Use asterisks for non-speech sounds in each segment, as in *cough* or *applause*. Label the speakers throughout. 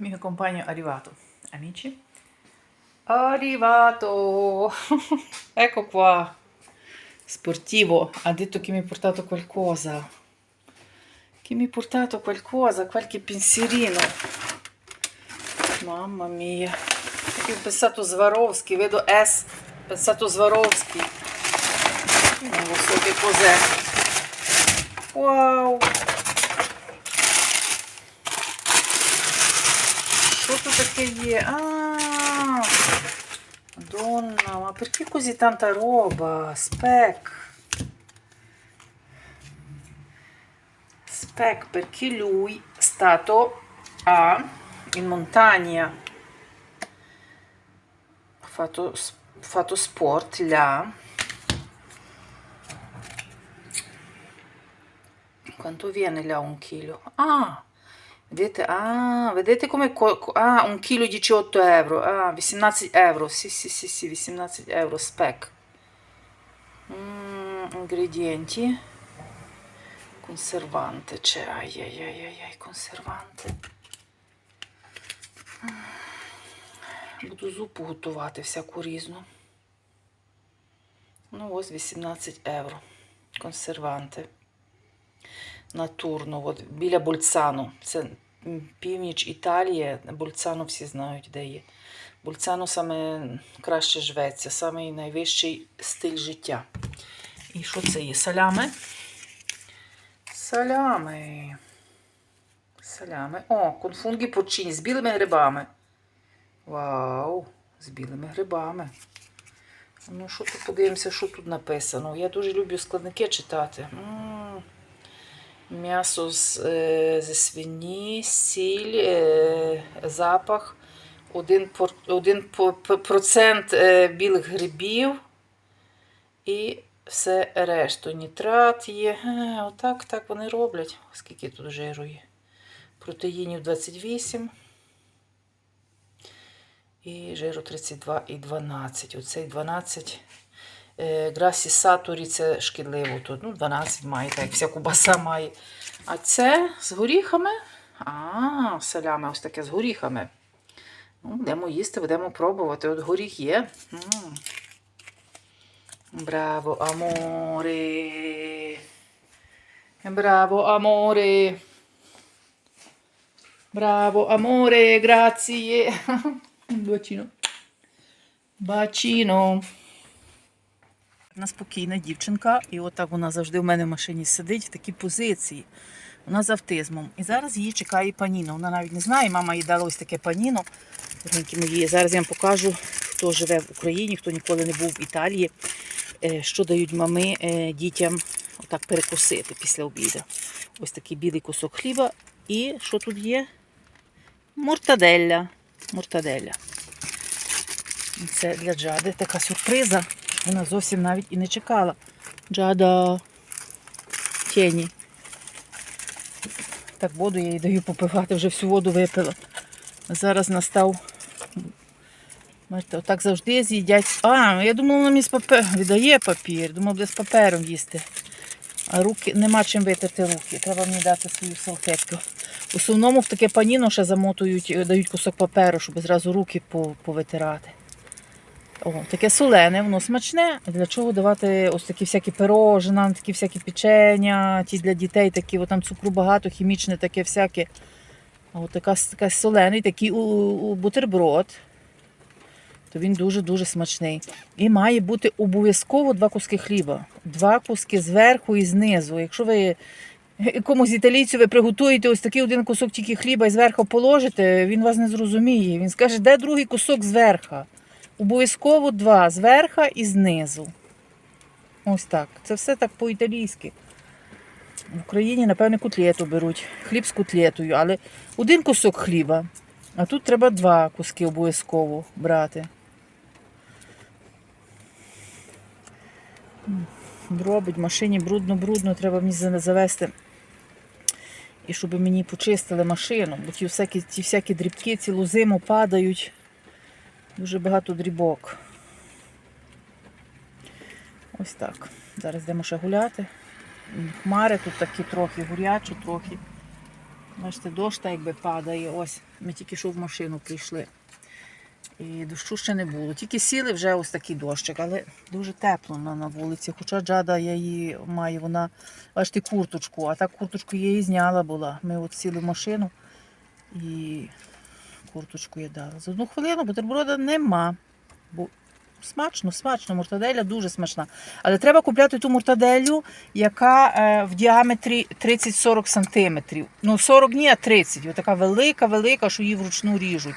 Speaker 1: mia compagno è arrivato. Amici? Arrivato! *laughs* ecco qua. Sportivo, ha detto che mi ha portato qualcosa. Che mi ha portato qualcosa, qualche pensierino. Mamma mia. Ho pensato Swarovski, vedo S, ho pensato Swarovski. Non lo so che cos'è. Wow! таке є? А, Madonna, ma perché così tanta roba? Spec. Spec perché lui è stato a, in montagna. Ha fatto, ha fatto sport là. Quanto viene là un chilo? Ah! Vedete, ah, vedete come co- co- ah, un chilo 18 euro, ah, 18 euro, sì, sì, sì, sì, 18 euro spec. Mm, ingredienti. Conservante c'è, ai ai ai ai, ai conservante. Буду зупу готувати всяку різну. Ну, ось 18 євро. Консерванти натурно, от біля Больцану. Це північ Італії. Больцану всі знають, де є. Больцану саме краще живеться, саме найвищий стиль життя. І що це є? Салями? Салями. Салями. О, конфунгі порчині з білими грибами. Вау! З білими грибами. Ну, що тут подивимося, що тут написано. Я дуже люблю складники читати. М. М'ясо з, е, зі свині, сіль, е, запах, один, пор, один по- по- процент е, білих грибів і все решту. Нітрат є. Е, отак так вони роблять. Скільки тут жиру є? Протеїнів 28 і жиру 32 і 12. Оцей 12 е, грасі сатурі це шкідливо. Тут ну, 12 має, так вся кубаса має. А це з горіхами. А, салями ось таке з горіхами. Ну, будемо їсти, будемо пробувати. От горіх є. М. Браво, аморе. Браво, аморе. Браво, grazie. Un bacino. Бачино. Вона спокійна дівчинка, і отак вона завжди в мене в машині сидить в такій позиції. Вона з автизмом. І зараз її чекає паніно. Вона навіть не знає, мама їй дала ось таке паніно. Мої. Зараз я вам покажу, хто живе в Україні, хто ніколи не був в Італії, е, що дають мами е, дітям отак перекусити після обіду. Ось такий білий кусок хліба. І що тут є? Мортаделля. Мортаделля. Це для Джади така сюрприза. Вона зовсім навіть і не чекала. Джада тіні. Так воду я їй даю попивати, вже всю воду випила. Зараз настав. Бачите, отак завжди з'їдять. А, я думала, вона мені з папер віддає папір. Думала, буде з папером їсти. А руки нема чим витерти руки. Треба мені дати свою салфетку. В основному в таке паніно ще замотують, е, дають кусок паперу, щоб зразу руки повитирати. О, таке солене, воно смачне. Для чого давати ось такі всякі пирожна, такі всякі печення, ті для дітей, такі, о, там цукру багато, хімічне, таке всяке. От така, така солений, такий у, у бутерброд. То він дуже-дуже смачний. І має бути обов'язково два куски хліба. Два куски зверху і знизу. Якщо ви якомусь італійцю ви приготуєте ось такий один кусок тільки хліба і зверху положите, він вас не зрозуміє. Він скаже, де другий кусок зверху. Обов'язково два зверха і знизу. Ось так. Це все так по-італійськи. В Україні, напевне, котлету беруть. Хліб з котлетою, але один кусок хліба. А тут треба два куски обов'язково брати. М, Робить в машині брудно-брудно, треба мені завести. І щоб мені почистили машину, бо ті всякі, ті всякі дрібки цілу зиму падають. Дуже багато дрібок. Ось так. Зараз йдемо ще гуляти. Хмари тут такі трохи гурячі, трохи Бачите, дощ так якби падає. Ось. Ми тільки що в машину прийшли. І дощу ще не було. Тільки сіли вже ось такий дощик, але дуже тепло на, на вулиці. Хоча джада я її маю, вона, бачите, курточку, а так курточку я її зняла була. Ми от сіли в машину і курточку я дала. За одну хвилину бутерброда нема. Бо смачно, смачно, мортаделя дуже смачна. Але треба купляти ту мортаделю, яка е, в діаметрі 30-40 см. Ну, 40 ні, а 30. Ось така велика, велика, що її вручну ріжуть.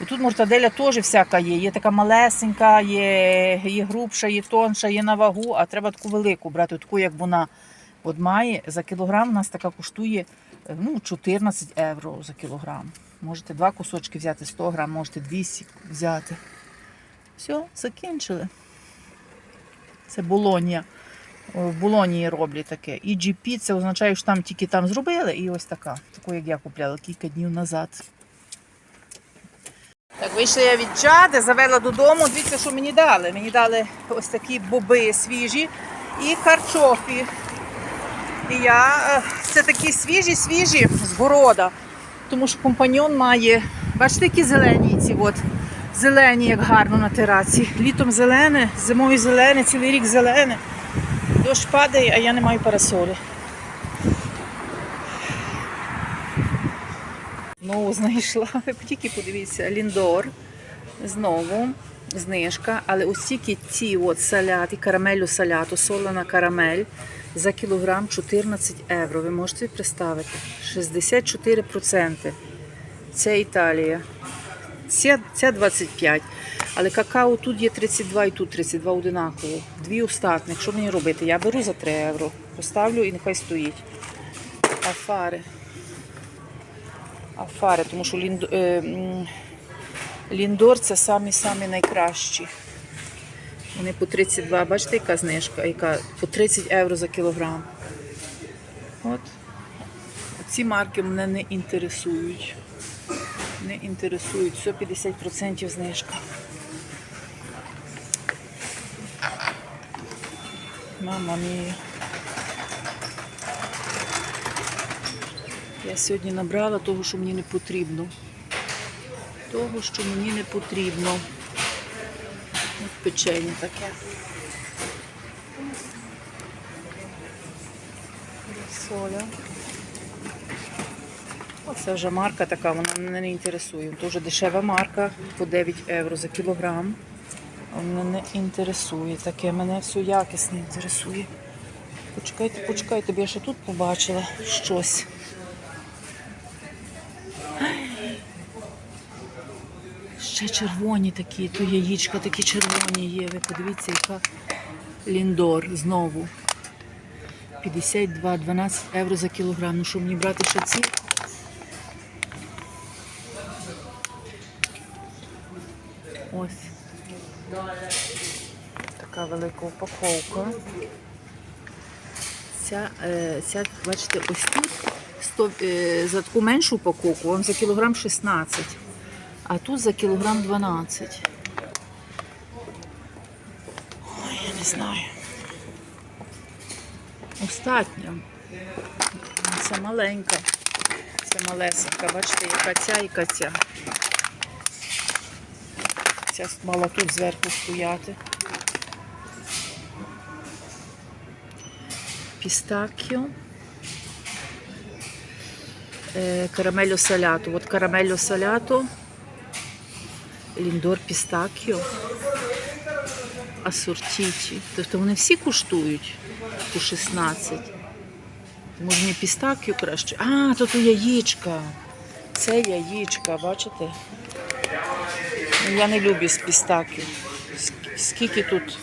Speaker 1: І тут мортаделя теж всяка є. Є така малесенька, є, є грубша, є тонша, є на вагу, а треба таку велику брати, таку, як вона от має. За кілограм у нас така коштує е, ну, 14 євро за кілограм. Можете два кусочки взяти 100 грам, можете 200 взяти. Все, закінчили. Це болонія. В Болонії роблять таке. І GP це означає, що там тільки там зробили, і ось така. Таку, як я купляла кілька днів назад. Так, вийшла я від чади, завела додому. Дивіться, що мені дали. Мені дали ось такі боби свіжі і картофі. І я е, це такі свіжі, свіжі з города. Тому що компаньон має, бачите, які зелені ці от. Зелені, як гарно на терасі. Літом зелене, зимою зелене, цілий рік зелене. Дощ падає, а я не маю парасолі. Знову знайшла. Тільки подивіться, ліндор. Знову знижка. Але ось тільки ці от саляти, карамелю саляту, солена карамель за кілограм 14 євро. Ви можете представити? 64%. Це Італія. Ця, ця 25. Але какао тут є 32 і тут 32 одинаково. Дві остатних. Що мені робити? Я беру за 3 євро. Поставлю і нехай стоїть. А фари. А фари, тому що е, ліндор це самі-самі найкращі. Вони по 32, бачите, яка знижка, яка по 30 євро за кілограм. От. Ці марки мене не інтересують. Не інтересують. Все 50% знижка. Мама мія. Я сьогодні набрала того, що мені не потрібно. Того, що мені не потрібно. Печення таке. Соля. Оце вже марка така, вона мене не інтересує. Дуже дешева марка по 9 євро за кілограм. Мене не інтересує. Таке мене все якісне інтересує. Почекайте, почекайте, бо я ще тут побачила щось. Ще червоні такі, то яєчка такі червоні є. Ви подивіться, яка ліндор знову. 52, 12 євро за кілограм. Ну що мені брати ще ці? Ось. Така велика упаковка. Ця, е, ця, бачите, ось тут 100, е, за таку меншу упаковку, вам за кілограм 16, а тут за кілограм 12. Ой, я не знаю. Остатня. Це маленька. Це малесенька. Бачите, яка ця, яка ця. Ця мала тут зверху стояти. Пістакіо. Е, Карамелло салято. От карамелло салято. Ліндор пістакіо. Асортіті. Тобто вони всі коштують по 16. Може мені пістакіо краще. А, тут яєчка. Це яєчка, бачите? Ну, Я не люблю з пістаків. Скільки тут,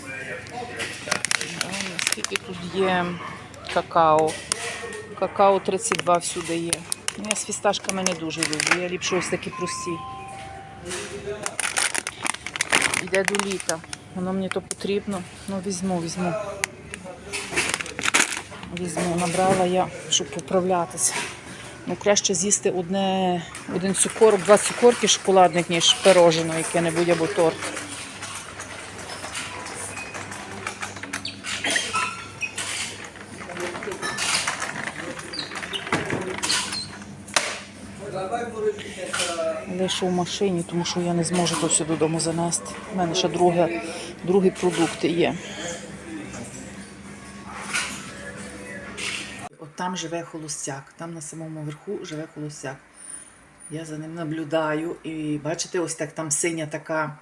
Speaker 1: скільки тут є какао. Какао 32 всюди є. Я з фісташками не дуже люблю. Я ліпше ось такі прості. Йде до літа. Воно мені то потрібно. Ну, візьму, візьму. Візьму, набрала я, щоб поправлятися. Ну, краще з'їсти одне, один цукорок, два цукорки шоколадних, ніж пирожено яке-небудь або торт. Лише в машині, тому що я не зможу то все додому занести. У мене ще друге, другі продукти є. От там живе холостяк, там на самому верху живе холостяк. Я за ним наблюдаю і бачите, ось так там синя така,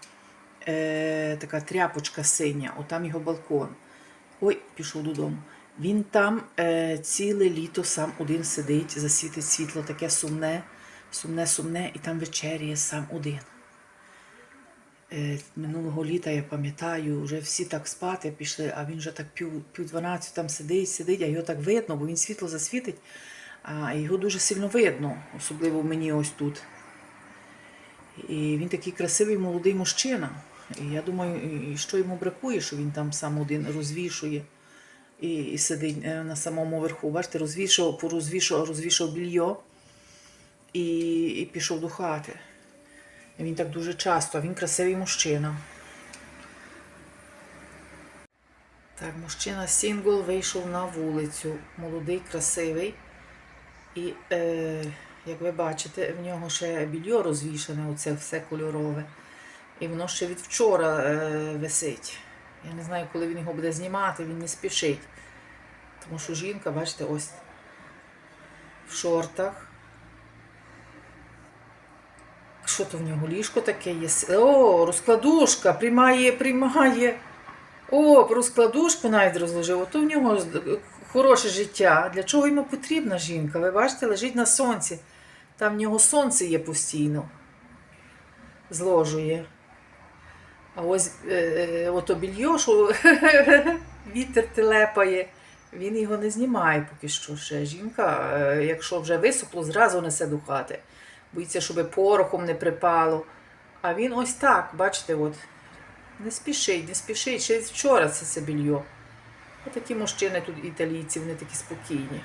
Speaker 1: е, така тряпочка синя, отам його балкон. Ой, пішов додому. Він там е, ціле літо сам один сидить, засвітить світло таке сумне, сумне, сумне, і там вечеряє сам один. Е, минулого літа я пам'ятаю, вже всі так спати пішли, а він вже так пів, пів 12 там сидить, сидить, а його так видно, бо він світло засвітить, а його дуже сильно видно, особливо мені ось тут. І він такий красивий молодий мужчина. І я думаю, і що йому бракує, що він там сам один розвішує і, і сидить е, на самому верху. Бачите, розвішав, порозвішав, розвішав більйо і, і пішов до хати. Він так дуже часто, він красивий мужчина. Так, мужчина сінгл вийшов на вулицю. Молодий, красивий. І, е, як ви бачите, в нього ще більйо розвішане, оце все кольорове. І воно ще від вчора е, висить. Я не знаю, коли він його буде знімати, він не спішить. Тому що жінка, бачите, ось в шортах. Що то в нього ліжко таке є? О, розкладушка, приймає, приймає. О, розкладушку навіть розложив. Ото в нього хороше життя. Для чого йому потрібна жінка? Ви бачите, лежить на сонці. Там в нього сонце є постійно. Зложує. А ось е, е, ото більйо, що *laughs* вітер телепає, він його не знімає поки що ще. Жінка, е, якщо вже висохло, зразу несе до хати. Боїться, щоб порохом не припало. А він ось так, бачите, от, не спішить, не спішить. Ще вчора це, більйо. Отакі мужчини тут італійці, вони такі спокійні.